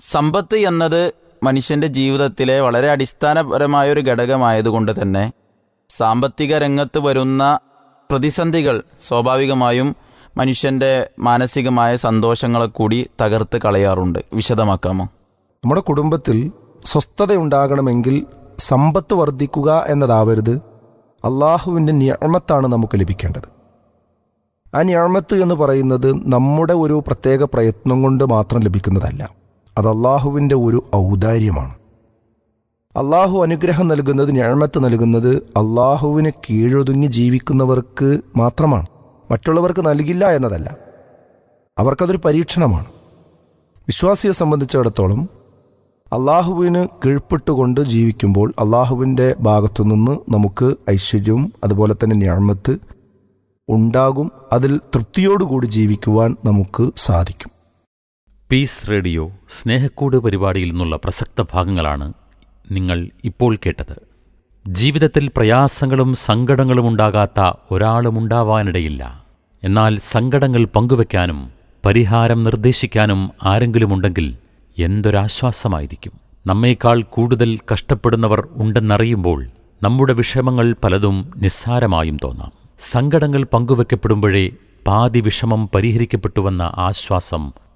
സമ്പത്ത് എന്നത് മനുഷ്യന്റെ ജീവിതത്തിലെ വളരെ അടിസ്ഥാനപരമായ ഒരു ഘടകമായതുകൊണ്ട് തന്നെ സാമ്പത്തിക രംഗത്ത് വരുന്ന പ്രതിസന്ധികൾ സ്വാഭാവികമായും മനുഷ്യന്റെ മാനസികമായ സന്തോഷങ്ങളെ കൂടി തകർത്ത് കളയാറുണ്ട്. വിശദമാക്കാമോ? നമ്മുടെ കുടുംബത്തിൽ സ്വസ്ഥതയുണ്ടാകണമെങ്കിൽ സമ്പത്ത് വർദ്ധിക്കുക എന്നതാവരുത്. അള്ളാഹുവിന്റെ ഞാമത്താണ് നമുക്ക് ലഭിക്കേണ്ടത്. ആ ഞാമത്ത് എന്ന് പറയുന്നത് നമ്മുടെ ഒരു പ്രത്യേക പ്രയത്നം കൊണ്ട് മാത്രം ലഭിക്കുന്നതല്ല. അത് അള്ളാഹുവിന്റെ ഒരു ഔദാര്യമാണ്. അള്ളാഹു അനുഗ്രഹം നൽകുന്നത് ഞാഴ്മത്ത് നൽകുന്നത് അള്ളാഹുവിന് കീഴൊതുങ്ങി ജീവിക്കുന്നവർക്ക് മാത്രമാണ്. മറ്റുള്ളവർക്ക് നൽകില്ല എന്നതല്ല. അവർക്കതൊരു പരീക്ഷണമാണ്. വിശ്വാസിയെ സംബന്ധിച്ചിടത്തോളം അള്ളാഹുവിന് കീഴ്പ്പെട്ടുകൊണ്ട് ജീവിക്കുമ്പോൾ അള്ളാഹുവിന്റെ ഭാഗത്തുനിന്ന് നമുക്ക് ഐശ്വര്യവും അതുപോലെ തന്നെ ഞാഴ്മത്ത് ഉണ്ടാകും. അതിൽ തൃപ്തിയോടുകൂടി ജീവിക്കുവാൻ നമുക്ക് സാധിക്കും. പീസ് റേഡിയോ സ്നേഹക്കൂട് പരിപാടിയിൽ നിന്നുള്ള പ്രസക്ത ഭാഗങ്ങളാണ് നിങ്ങൾ ഇപ്പോൾ കേട്ടത്. ജീവിതത്തിൽ പ്രയാസങ്ങളും സങ്കടങ്ങളും ഉണ്ടാകാത്ത ഒരാളും ഒരാളുമുണ്ടാവാനിടയില്ല എന്നാൽ സങ്കടങ്ങൾ പങ്കുവെക്കാനും പരിഹാരം നിർദ്ദേശിക്കാനും ആരെങ്കിലും ആരെങ്കിലുമുണ്ടെങ്കിൽ എന്തൊരാശ്വാസമായിരിക്കും? നമ്മേക്കാൾ കൂടുതൽ കഷ്ടപ്പെടുന്നവർ ഉണ്ടെന്നറിയുമ്പോൾ നമ്മുടെ വിഷമങ്ങൾ പലതും നിസ്സാരമായും തോന്നാം. സങ്കടങ്ങൾ പങ്കുവെക്കപ്പെടുമ്പോഴേ പാതി വിഷമം പരിഹരിക്കപ്പെട്ടുവെന്ന ആശ്വാസം